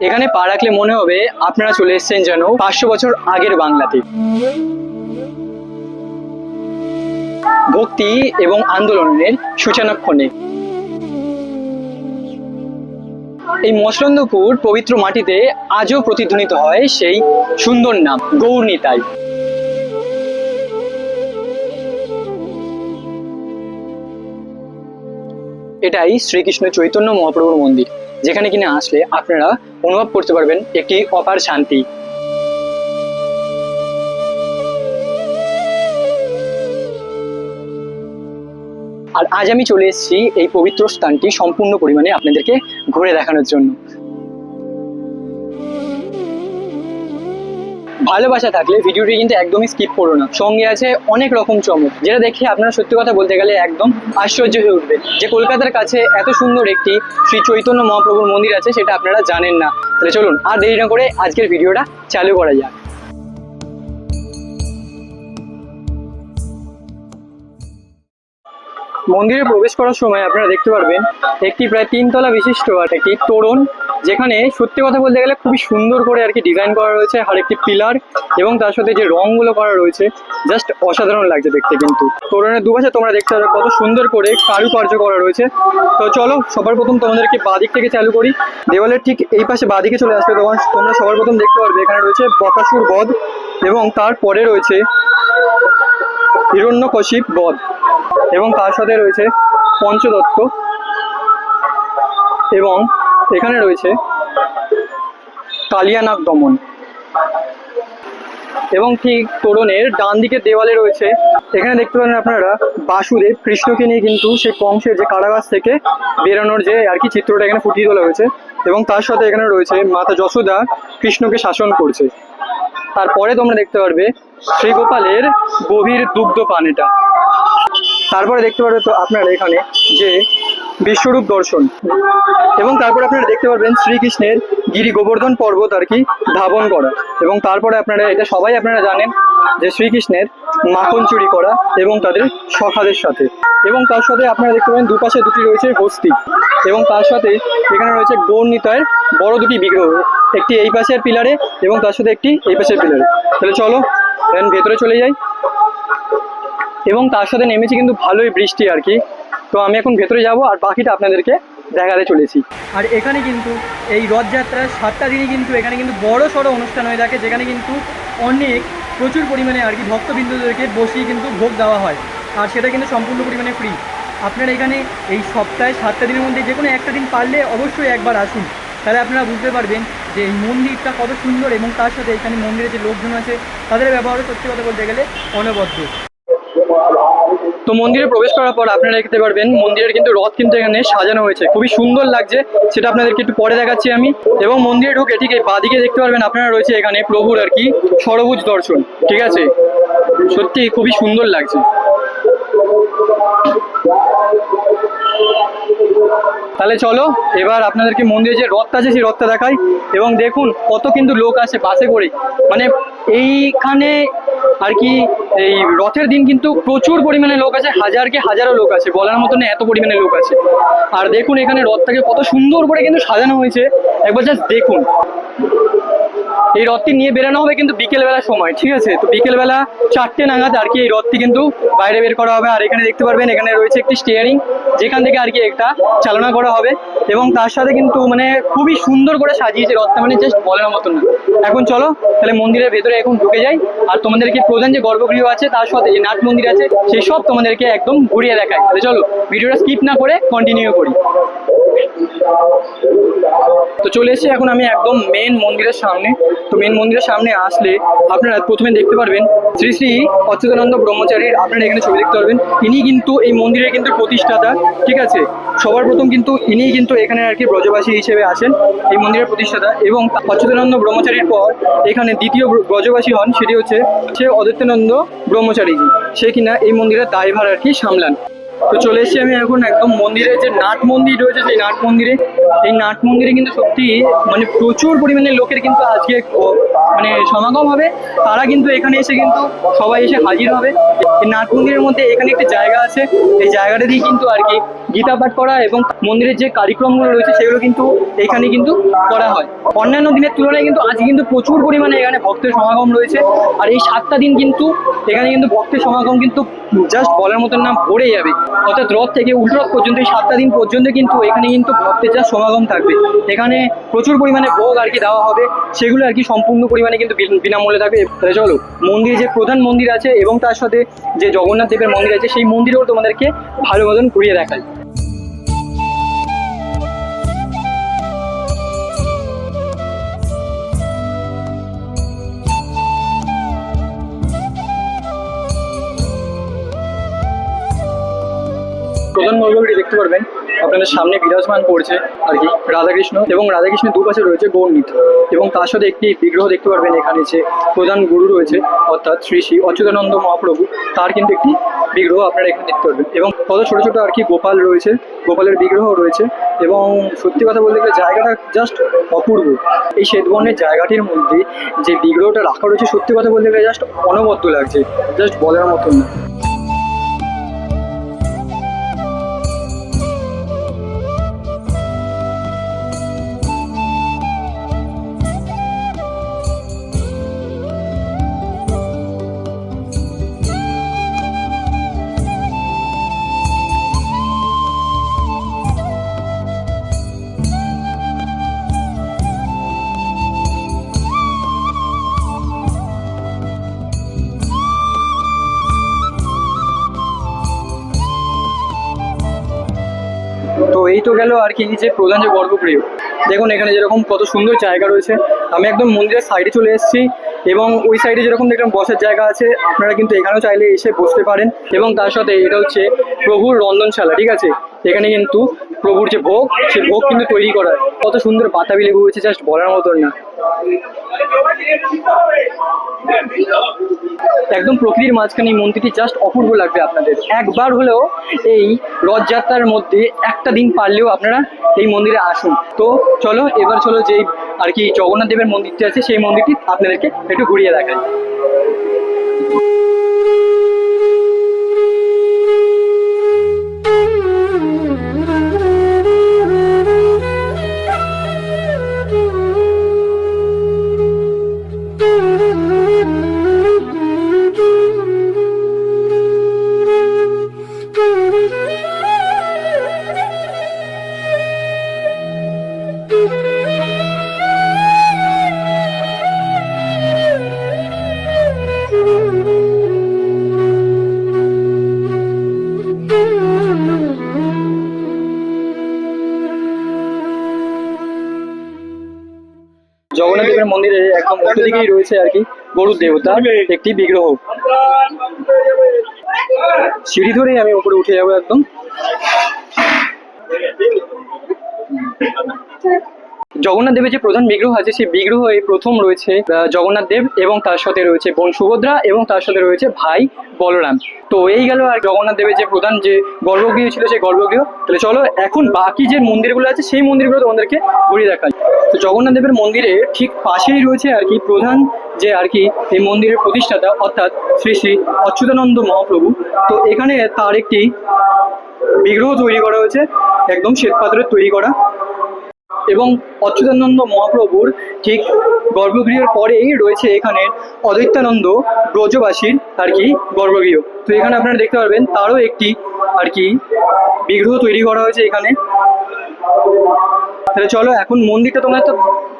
এখানে পা রাখলে মনে হবে আপনারা চলে এসেছেন যেন পাঁচশো বছর আগের বাংলাতে। ভক্তি এবং আন্দোলনের সূচনাক্ষণে। এই মসলন্দপুর পবিত্র মাটিতে আজও প্রতিধ্বনিত হয় সেই সুন্দর নাম গৌরনীতাই এটাই শ্রীকৃষ্ণ চৈতন্য মহাপ্রভুর মন্দির। যেখানে কিনা আসলে আপনারা অনুভব করতে পারবেন একটি অপার শান্তি। আর আজ আমি চলে এসেছি এই পবিত্র স্থানটি সম্পূর্ণ পরিমাণে আপনাদেরকে ঘুরে দেখানোর জন্য। ভালোবাসা থাকলে ভিডিওটি কিন্তু একদমই স্কিপ করো না। সঙ্গে আছে অনেক রকম চমক, যেটা দেখে আপনারা সত্যি কথা বলতে গেলে একদম আশ্চর্য হয়ে উঠবে। যে কলকাতার কাছে এত সুন্দর একটি শ্রী চৈতন্য মহাপ্রভুর মন্দির আছে, সেটা আপনারা জানেন না। তাহলে চলুন, আর দেরি না করে আজকের ভিডিওটা চালু করা যাক। মন্দিরে প্রবেশ করার সময় আপনারা দেখতে পারবেন, একটি প্রায় তিনতলা বিশিষ্ট একটি তোরণ যেখানে সত্যি কথা বলতে গেলে খুবই সুন্দর করে আর কি ডিজাইন করা রয়েছে, আর একটি পিলার এবং তার সাথে যে রংগুলো করা রয়েছে জাস্ট অসাধারণ লাগছে দেখতে কিন্তু। তোরণের দুপাশে তোমরা দেখতে পাবে কত সুন্দর করে কারুকার্য করা রয়েছে। তো চলো, সবার প্রথম তোমাদেরকে বাদিক থেকে চালু করি। দেওয়ালের ঠিক এই পাশে বাদিকে চলে আসবে তখন তোমরা সবার প্রথম দেখতে পারবে, এখানে রয়েছে বকাসুর বধ এবং তারপরে রয়েছে হিরণ্যকশিপ বধ এবং তার সাথে রয়েছে পঞ্চদত্ত এবং এখানে রয়েছে কালিয়ানাগ দমন। এবং ঠিক তোরণের ডান দিকের দেওয়ালে রয়েছে, এখানে দেখতে পারেন আপনারা, বাসুদেব, কৃষ্ণকে নিয়ে কিন্তু সেই কংসের যে কারাগার থেকে বেরোনোর যে আর কি চিত্রটা এখানে ফুটিয়ে তোলা হয়েছে এবং তার সাথে এখানে রয়েছে মাতা যশোদা কৃষ্ণকে শাসন করছে। তারপরে তোমরা দেখতে পারবে শ্রীগোপালের গভীর দুগ্ধ পান এটা তারপরে দেখতে পারবে তো আপনারা এখানে যে বিশ্বরূপ দর্শন। এবং তারপরে আপনারা দেখতে পারবেন শ্রীকৃষ্ণের গিরি গোবর্ধন পর্বত আর কি ধাবন করা। এবং তারপরে আপনারা, এটা সবাই আপনারা জানেন যে শ্রীকৃষ্ণের মাখন চুরি করা এবং তাদের সখাদের সাথে। এবং তার সাথে আপনারা দেখতে পাবেন দুপাশে দুটি রয়েছে হস্তি। এবং তার সাথে এখানে রয়েছে গৌরনীতায়ের বড় দুটি বিগ্রহ। একটি এই পাশের পিলারে এবং তার সাথে একটি এই পাশের পিলারে। তাহলে চলো ভেতরে চলে যাই। এবং তার সাথে নেমেছে কিন্তু ভালোই বৃষ্টি আর কি। তো আমি এখন ভেতরে যাব আর বাকিটা আপনাদেরকে দেখাতে চলেছি। আর এখানে কিন্তু এই রথযাত্রার সাতটা দিনই কিন্তু এখানে কিন্তু বড় সড়ো অনুষ্ঠান হয়ে থাকে, যেখানে কিন্তু অনেক প্রচুর পরিমাণে আর কি ভক্তবিন্দুদেরকে বসিয়ে কিন্তু ভোগ দেওয়া হয়। আর সেটা কিন্তু সম্পূর্ণ পরিমাণে ফ্রি আপনারা এখানে এই সপ্তাহে সাতটা দিনের মধ্যে যে কোনো একটা দিন পারলে অবশ্যই একবার আসুন। তাহলে আপনারা বুঝতে পারবেন যে এই মন্দিরটা কত সুন্দর এবং তার সাথে এখানে মন্দিরে যে লোকজন আছে, তাদের ব্যবহারও সত্যি কথা বলতে গেলে অনবদ্য। তো মন্দিরে প্রবেশ করার পর আপনারা দেখতে পারবেন, মন্দিরের কিন্তু রথ কিন্তু এখানে সাজানো হয়েছে। খুবই সুন্দর লাগছে, সেটা আপনাদেরকে একটু পরে দেখাচ্ছি আমি। এবং মন্দিরে ঢুকে ঠিক এই বাদিকে দেখতে পারবেন, আপনারা রয়েছে এখানে প্রভুর আর কি সরবুজ দর্শন, ঠিক আছে? সত্যি খুবই সুন্দর লাগছে। তাহলে চলো, এবার আপনাদেরকে মন্দিরে যে রথটা আছে সেই রথটা দেখাই। এবং দেখুন কত কিন্তু লোক আসে বাসে করে। মানে এইখানে আর কি এই রথের দিন কিন্তু প্রচুর পরিমাণে লোক আছে হাজারকে হাজারো লোক আছে বলার মতন এত পরিমাণে লোক আছে আর দেখুন এখানে রথটাকে কত সুন্দর করে কিন্তু সাজানো হয়েছে। একবার জাস্ট দেখুন। এই রথটি নিয়ে বেরানো হবে কিন্তু বিকেলবেলার সময়, ঠিক আছে? তো বিকেলবেলা চারটে নাগাদ আর কি এই রথটি কিন্তু বাইরে বের করা হবে। আর এখানে দেখতে পারবেন, এখানে রয়েছে একটি স্টিয়ারিং যেখান থেকে আর কি একটা চালনা করা হবে। এবং তার সাথে কিন্তু মানে খুবই সুন্দর করে সাজিয়েছে রথটা মানে জাস্ট বলার মতন না। এখন চলো, তাহলে মন্দিরের ভেতরে এখন ঢুকে যাই। আর তোমাদেরকে প্রধান যে গর্ভগৃহ আছে, তার সাথে যে নাট মন্দির আছে সেই সব তোমাদেরকে একদম ঘুরিয়ে দেখায় তাহলে চলো, ভিডিওটা স্কিপ না করে কন্টিনিউ করি। তো চলে এসেছি, এখন আমি একদম মেন মন্দিরের সামনে। তো মেন মন্দিরের সামনে আসলে আপনারা প্রথমে দেখতে পারবেন শ্রী শ্রী অচ্যুতানন্দ ব্রহ্মচারীর, আপনারা এখানে ছবি দেখতে পারবেন। ইনি কিন্তু এই মন্দিরের কিন্তু প্রতিষ্ঠাতা, ঠিক আছে? সবার প্রথম কিন্তু ইনি কিন্তু এখানে আর কি ব্রজবাসী হিসেবে আসেন, এই মন্দিরের প্রতিষ্ঠাতা। এবং অচ্যুতানন্দ ব্রহ্মচারীর পর এখানে দ্বিতীয় ব্র- ব্রজবাসী হন, সেটি হচ্ছে সে অদিত্যানন্দ ব্রহ্মচারীজি সে কিনা এই মন্দিরের দায়ভার আর কি সামলান। তো চলে এসেছি আমি এখন একদম মন্দিরে, যে নাট মন্দির রয়েছে, সেই নাট মন্দিরে। এই নাট মন্দিরে কিন্তু সত্যি মানে প্রচুর পরিমাণে লোকের কিন্তু আজকে মানে সমাগম হবে। তারা কিন্তু এখানে এসে কিন্তু সবাই এসে হাজির হবে। এই নাট মন্দিরের মধ্যে এখানে একটি জায়গা আছে। এই জায়গাটা দিয়ে কিন্তু আর কি গীতা পাঠ করা এবং মন্দিরের যে কার্যক্রমগুলো রয়েছে সেগুলো কিন্তু এখানে কিন্তু করা হয়। অন্যান্য দিনের তুলনায় কিন্তু আজ কিন্তু প্রচুর পরিমাণে এখানে ভক্তের সমাগম রয়েছে। আর এই সাতটা দিন কিন্তু এখানে কিন্তু ভক্তের সমাগম কিন্তু জাস্ট বলার মতন না, ভরে যাবে। অর্থাৎ রথ থেকে উল্টো রথ পর্যন্ত, এই সাতটা দিন পর্যন্ত কিন্তু এখানে কিন্তু ভক্তের যা সমাগম থাকবে। এখানে প্রচুর পরিমাণে ভোগ আর কি দেওয়া হবে। সেগুলো আর কি সম্পূর্ণ পরিমাণে কিন্তু বিন- বিনামূল্যে থাকবে। তাহলে চলো, মন্দিরে যে প্রধান মন্দির আছে এবং তার সাথে যে জগন্নাথ দেবের মন্দির আছে, সেই মন্দিরেও তোমাদেরকে ভালো মতন ঘুরিয়ে দেখায় প্রধান গর্ভগৃহ দেখতে পারবেন। আপনাদের সামনে বিরাজমান করছে আর কি রাধাকৃষ্ণ এবং রাধাকৃষ্ণের দুপাশে রয়েছে গৌরনীত এবং তার সাথে একটি বিগ্রহ দেখতে পারবেন, এখানে যে প্রধান গুরু রয়েছে, অর্থাৎ শ্রী শ্রী অচ্যুতানন্দ মহাপ্রভু, তার কিন্তু একটি বিগ্রহ আপনারা এখানে দেখতে পারবেন। এবং কত ছোট ছোট আর কি গোপাল রয়েছে, গোপালের বিগ্রহ রয়েছে এবং সত্যি কথা বলতে গেলে জায়গাটা জাস্ট অপূর্ব। এই শ্বেতবর্ণের জায়গাটির মধ্যে যে বিগ্রহটা রাখা রয়েছে, সত্যি কথা বলতে গেলে জাস্ট অনবদ্য লাগছে জাস্ট বলার মতন না। তো গেল আর কি যে প্রধান যে গর্ভগৃহ দেখুন, এখানে যেরকম কত সুন্দর জায়গা রয়েছে। আমি একদম মন্দিরের সাইডে চলে এসেছি এবং ওই সাইডে যেরকম দেখলাম বসার জায়গা আছে, আপনারা কিন্তু এখানেও চাইলে এসে বসতে পারেন। এবং তার সাথে এটা হচ্ছে প্রভুর রন্ধনশালা, ঠিক আছে? এখানে কিন্তু প্রভুর যে ভোগ সে ভোগ কিন্তু তৈরি করা। কত সুন্দর বাতাবি লেবু হয়েছে জাস্ট বলার মতন না। একদম প্রকৃতির মাঝখানে এই মন্দিরটি জাস্ট অপূর্ব লাগবে আপনাদের। একবার হলেও এই রথযাত্রার মধ্যে একটা দিন পারলেও আপনারা এই মন্দিরে আসুন। তো চলো, এবার চলো যে আর কি জগন্নাথ দেবের মন্দিরটি আছে, সেই মন্দিরটি আপনাদেরকে একটু ঘুরিয়ে দেখাই। জগন্নাথ দেবের মন্দিরে একদম দিকেই রয়েছে আর কি গরুর দেবতা একটি বিগ্রহ। সিঁড়ি ধরেই আমি উপরে উঠে যাব একদম। জগন্নাথ দেবের যে প্রধান বিগ্রহ আছে সেই বিগ্রহ এই প্রথম রয়েছে জগন্নাথ দেব এবং তার সাথে রয়েছে বোন সুভদ্রা এবং তার সাথে রয়েছে ভাই বলরাম। তো এই গেল আর জগন্নাথ দেবের যে প্রধান যে গর্ভগৃহ ছিল সেই গর্ভগৃহ। তাহলে চলো এখন বাকি যে মন্দিরগুলো আছে সেই মন্দিরগুলো তোমাদেরকে ঘুরিয়ে দেখাই। তো জগন্নাথ দেবের মন্দিরে ঠিক পাশেই রয়েছে আর কি প্রধান যে আর কি এই মন্দিরের প্রতিষ্ঠাতা, অর্থাৎ শ্রী শ্রী অচ্যুতানন্দ মহাপ্রভু। তো এখানে তার একটি বিগ্রহ তৈরি করা হয়েছে, একদম শ্বেতপাথরের তৈরি করা। এবং অচ্যুতানন্দ মহাপ্রভুর ঠিক গর্ভগৃহের পরেই রয়েছে এখানে অদ্বৈতানন্দ ব্রজবাসীর আর কি গর্ভগৃহ। তো এখানে আপনারা দেখতে পারবেন, তারও একটি আর কি বিগ্রহ তৈরি করা হয়েছে এখানে। তাহলে চলো, এখন মন্দিরটা তোমরা তো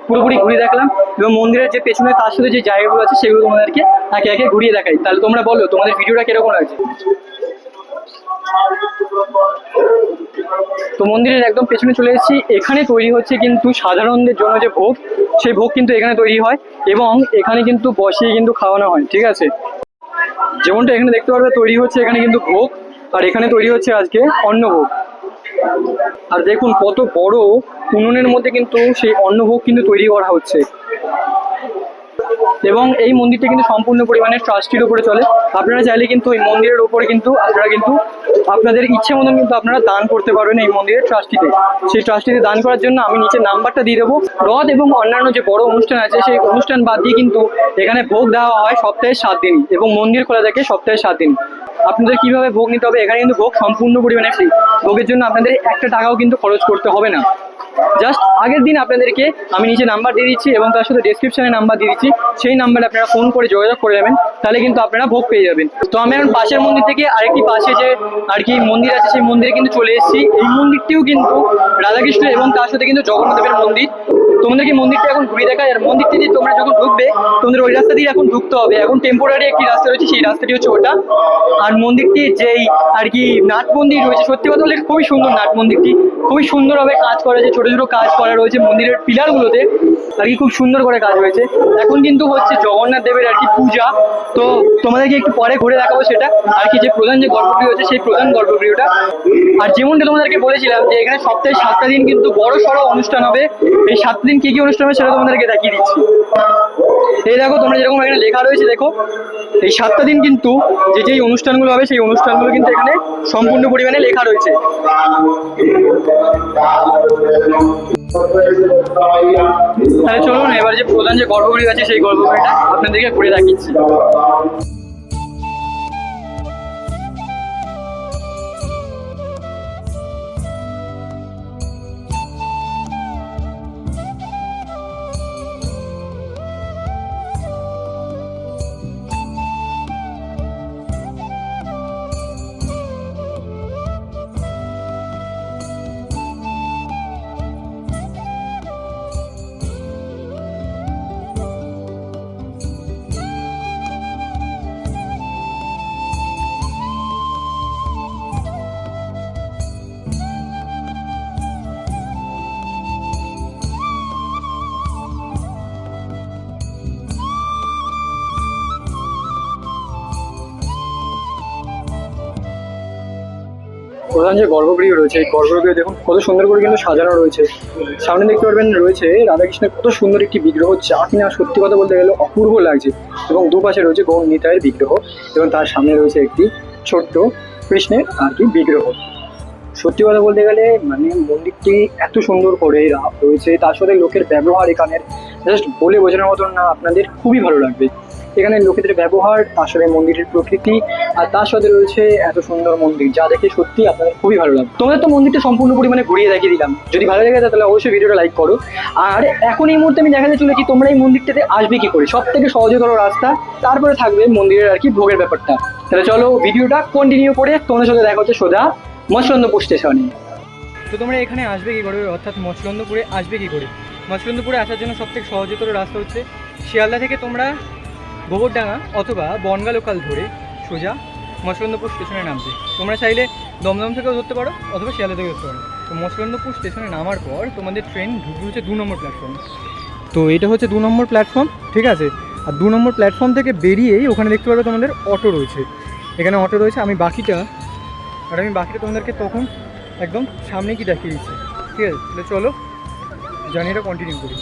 পুরোপুরি ঘুরিয়ে দেখলাম। এবং মন্দিরের যে পেছনে তার সাথে যে জায়গাগুলো আছে, সেগুলো তোমাদেরকে একে একে ঘুরিয়ে দেখাই। তাহলে তোমরা বলো, তোমাদের ভিডিওটা কীরকম লাগছে? তো মন্দিরের একদম পেছনে চলে এসেছি। এখানে তৈরি হচ্ছে কিন্তু সাধারণদের জন্য যে ভোগ, সেই ভোগ কিন্তু এখানে তৈরি হয় এবং এখানে কিন্তু বসিয়ে কিন্তু খাওয়ানো হয়, ঠিক আছে? যেমনটা এখানে দেখতে পারবে, তৈরি হচ্ছে এখানে কিন্তু ভোগ। আর এখানে তৈরি হচ্ছে আজকে অন্নভোগ। আর দেখুন কত বড় উনুনের মধ্যে কিন্তু সেই অন্নভোগ কিন্তু তৈরি করা হচ্ছে। এবং এই মন্দিরটা কিন্তু সম্পূর্ণ পরিমাণে ট্রাস্টির উপরে চলে। আপনারা চাইলে কিন্তু এই মন্দিরের উপরে কিন্তু আপনারা কিন্তু আপনাদের ইচ্ছে মতন কিন্তু আপনারা দান করতে পারবেন এই মন্দিরের ট্রাস্টিতে। সেই ট্রাস্টিতে দান করার জন্য আমি নিচে নাম্বারটা দিয়ে দেবো। রথ এবং অন্যান্য যে বড় অনুষ্ঠান আছে, সেই অনুষ্ঠান বাদ দিয়ে কিন্তু এখানে ভোগ দেওয়া হয় সপ্তাহে সাত দিন এবং মন্দির খোলা থাকে সপ্তাহে সাত দিন। আপনাদের কীভাবে ভোগ নিতে হবে? এখানে কিন্তু ভোগ সম্পূর্ণ পরিমাণে ফ্রি ভোগের জন্য আপনাদের একটা টাকাও কিন্তু খরচ করতে হবে না। জাস্ট আগের দিন আপনাদেরকে আমি নিচে নাম্বার দিয়ে দিচ্ছি এবং তার সাথে ডেসক্রিপশনে নাম্বার দিয়ে দিচ্ছি। সেই নাম্বারে আপনারা ফোন করে যোগাযোগ করে যাবেন তাহলে কিন্তু আপনারা ভোগ পেয়ে যাবেন। তো আমি এখন পাশের মন্দির থেকে আরেকটি পাশে যে আর কি মন্দির আছে, সেই মন্দিরে কিন্তু চলে এসেছি। এই মন্দিরটিও কিন্তু রাধাকৃষ্ণ এবং তার সাথে কিন্তু জগন্নাথের মন্দির। তোমাদেরকে মন্দিরটা এখন ঘুরে দেখায় আর মন্দিরটি দিয়ে তোমরা যখন ঢুকবে, তোমাদের ওই রাস্তা দিয়ে এখন ঢুকতে হবে। এখন টেম্পোরারি একটি রাস্তা রয়েছে, সেই রাস্তাটি হচ্ছে ওটা। আর মন্দিরটি যেই আর কি নাট মন্দির রয়েছে, সত্যি কথা বলে খুবই সুন্দর নাট মন্দিরটি। খুবই সুন্দরভাবে কাজ করা যে ছোট ছোট কাজ করা রয়েছে মন্দিরের পিলারগুলোতে। আর কি খুব সুন্দর করে কাজ হয়েছে। এখন কিন্তু হচ্ছে জগন্নাথ দেবের আর কি পূজা। তো তোমাদেরকে একটু পরে ঘুরে দেখাবো সেটা। আর কি যে প্রধান যে গল্পপ্রিয় হচ্ছে, সেই প্রধান গল্পপ্রিয়টা আর যেমনটা তোমাদেরকে বলেছিলাম যে এখানে সপ্তাহে সাতটা দিন কিন্তু বড় সড়ো অনুষ্ঠান হবে। এই সাতটা দিন কি কি অনুষ্ঠান হবে সেটা তোমাদেরকে দেখিয়ে দিচ্ছি। এই দেখো, তোমরা যেরকম এখানে লেখা রয়েছে, দেখো, এই সাতটা দিন কিন্তু যে যেই অনুষ্ঠানগুলো হবে, সেই অনুষ্ঠানগুলো কিন্তু এখানে সম্পূর্ণ পরিমাণে লেখা রয়েছে। তাহলে চলুন, এবার যে প্রধান যে গর্ভগৃহ আছে, সেই গর্ভগৃহটা আপনাদেরকে ঘুরে দেখিয়েছি প্রধান যে গর্ভগৃহ রয়েছে, এই গর্ভগৃহ দেখুন, কত সুন্দর করে কিন্তু সাজানো রয়েছে। সামনে দেখতে পারবেন, রয়েছে রাধাকৃষ্ণের কত সুন্দর একটি বিগ্রহ, যা কিনা সত্যি কথা বলতে গেলে অপূর্ব লাগছে। এবং দুপাশে রয়েছে গৌর নিতায়ের বিগ্রহ, এবং তার সামনে রয়েছে একটি ছোট্ট কৃষ্ণের আর কি বিগ্রহ। সত্যি কথা বলতে গেলে মানে মন্দিরটি এত সুন্দর করে রয়েছে, তার সাথে লোকের ব্যবহার এখানের, জাস্ট বলে বোঝানোর মতন না, আপনাদের খুবই ভালো লাগবে। এখানে লোকেদের ব্যবহার, তার সাথে মন্দিরের প্রকৃতি, আর তার সাথে রয়েছে এত সুন্দর মন্দির, যা দেখে সত্যি আপনাদের খুবই ভালো লাগবে। তোমাদের তো মন্দিরটা সম্পূর্ণ পরিমাণে ঘুরিয়ে দেখিয়ে দিলাম। যদি ভালো লেগে তাহলে অবশ্যই ভিডিওটা লাইক করো। আর এখন এই মুহূর্তে আমি দেখাতে চলেছি তোমরা এই মন্দিরটাতে আসবে কি করে। সব থেকে সহজতর রাস্তা, তারপরে থাকবে মন্দিরের আর কি ভোগের ব্যাপারটা। তাহলে চলো ভিডিওটা কন্টিনিউ করে তোমাদের সাথে দেখা হচ্ছে সোজা মৎস্যন্দপুর স্টেশনে তো তোমরা এখানে আসবে কি করে? অর্থাৎ মৎস্যন্দপুরে আসবে কি করে? মৎস্যন্দপুরে আসার জন্য সবথেকে সহজতর রাস্তা হচ্ছে শিয়ালদা থেকে তোমরা গোবরডাঙ্গা অথবা বনগা লোকাল ধরে সোজা মৎস্যন্দপুর স্টেশনে নামবে। তোমরা চাইলে দমদম থেকেও ধরতে পারো অথবা শিয়ালদা থেকেও ধরতে পারো। তো মৎস্যন্দপুর স্টেশনে নামার পর তোমাদের ট্রেন ঢুকবে হচ্ছে দু নম্বর প্ল্যাটফর্ম তো এটা হচ্ছে দু নম্বর প্ল্যাটফর্ম ঠিক আছে? আর দু নম্বর প্ল্যাটফর্ম থেকে বেরিয়েই ওখানে দেখতে পারবে তোমাদের অটো রয়েছে। এখানে অটো রয়েছে, আমি বাকিটা, আর আমি বাকিটা তোমাদেরকে তখন একদম সামনে কি দেখিয়ে দিচ্ছি। ঠিক আছে, তাহলে চলো, জার্নিটা কন্টিনিউ করি।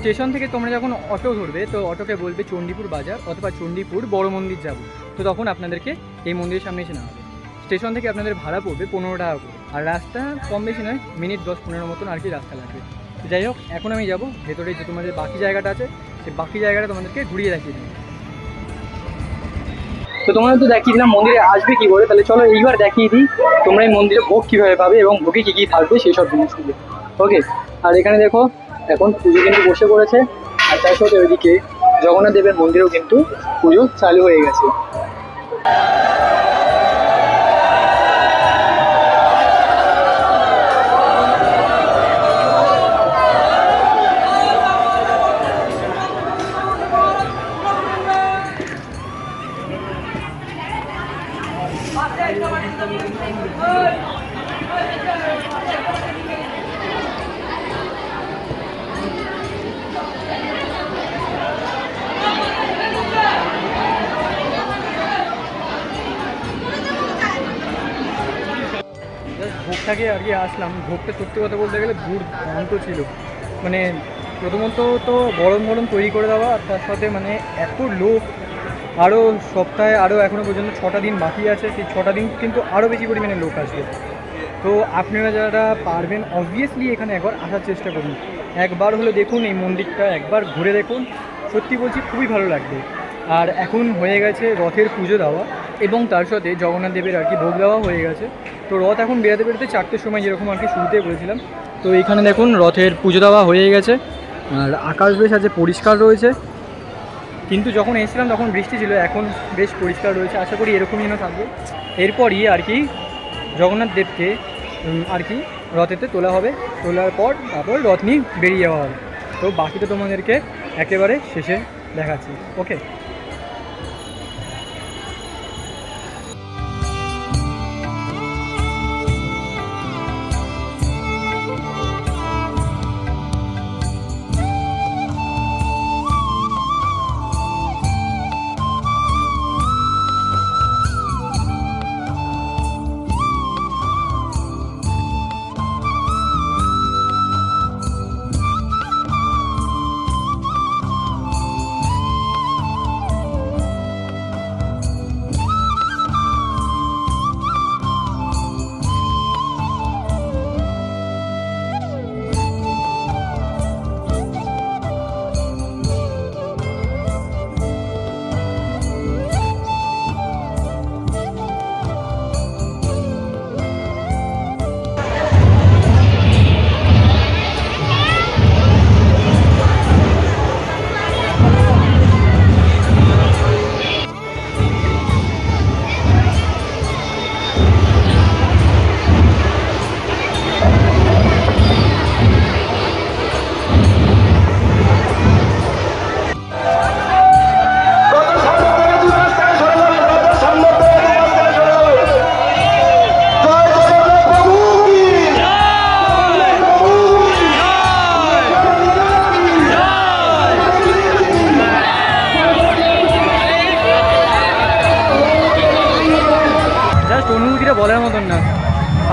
স্টেশন থেকে তোমরা যখন অটো ধরবে, তো অটোকে বলবে চণ্ডীপুর বাজার অথবা চণ্ডীপুর বড় মন্দির যাব। তো তখন আপনাদেরকে এই মন্দিরের সামনে এসে নামাবে। স্টেশন থেকে আপনাদের ভাড়া পড়বে পনেরো টাকা করে। আর রাস্তা কম বেশি নয়, মিনিট দশ পনেরো মতন আর কি রাস্তা লাগবে। যাই হোক, এখন আমি যাব। ভেতরে যে তোমাদের বাকি জায়গাটা আছে, সেই বাকি জায়গাটা তোমাদেরকে ঘুরিয়ে দেখিয়ে দিই তো তোমাদের তো দেখিয়ে দিলাম মন্দিরে আসবে কি করে। তাহলে চলো এইবার দেখিয়ে দিই তোমরা এই মন্দিরে ভোগ কীভাবে পাবে এবং ভোগে কী কী থাকবে, সেই সব জিনিসগুলো। ওকে আর এখানে দেখো এখন পুজো কিন্তু বসে পড়েছে। আর তার সাথে ওইদিকে জগন্নাথ দেবের মন্দিরেও কিন্তু পুজো চালু হয়ে গেছে। কি আসলাম। ভোগটা সত্যি কথা বলতে গেলে দুর্দান্ত ছিল। মানে প্রথমত তো গরম গরম তৈরি করে দেওয়া, আর তার সাথে মানে এত লোক আরও সপ্তাহে আরও এখনও পর্যন্ত ছটা দিন বাকি আছে, সেই ছটা দিন কিন্তু আরও বেশি পরিমাণে লোক আসবে। তো আপনারা যারা পারবেন অবভিয়াসলি এখানে একবার আসার চেষ্টা করুন। একবার হলে দেখুন এই মন্দিরটা, একবার ঘুরে দেখুন। সত্যি বলছি, খুবই ভালো লাগবে। আর এখন হয়ে গেছে রথের পুজো দেওয়া। এবং তার সাথে জগন্নাথ দেবের আর কি ভোগ দেওয়া হয়ে গেছে। তো রথ এখন বেরোতে বেরোতে চারটের সময় যেরকম আর কি শুরুতে বলেছিলাম। তো এখানে দেখুন রথের পুজো দেওয়া হয়ে গেছে। আর আকাশ বেশ আছে, পরিষ্কার রয়েছে। কিন্তু যখন এসেছিলাম তখন বৃষ্টি ছিল, এখন বেশ পরিষ্কার রয়েছে। আশা করি এরকমই যেন থাকবে। এরপরই আর কি জগন্নাথ দেবকে আর কি রথেতে তোলা হবে। তোলার পর তারপর রথ নিয়ে বেরিয়ে যাওয়া হবে। তো বাকিটা তোমাদেরকে একেবারে শেষে দেখাচ্ছি। ওকে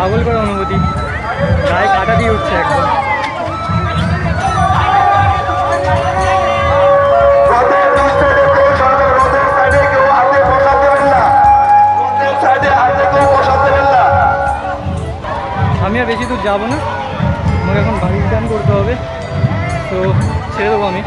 পাগল করা অনুভূতি। গায়ে কাটা দিয়ে উঠছে একদম। আমি আর বেশি দূর যাব না। আমাকে এখন বাড়ি রিটার্ন করতে হবে। তো ছেড়ে দেবো আমি।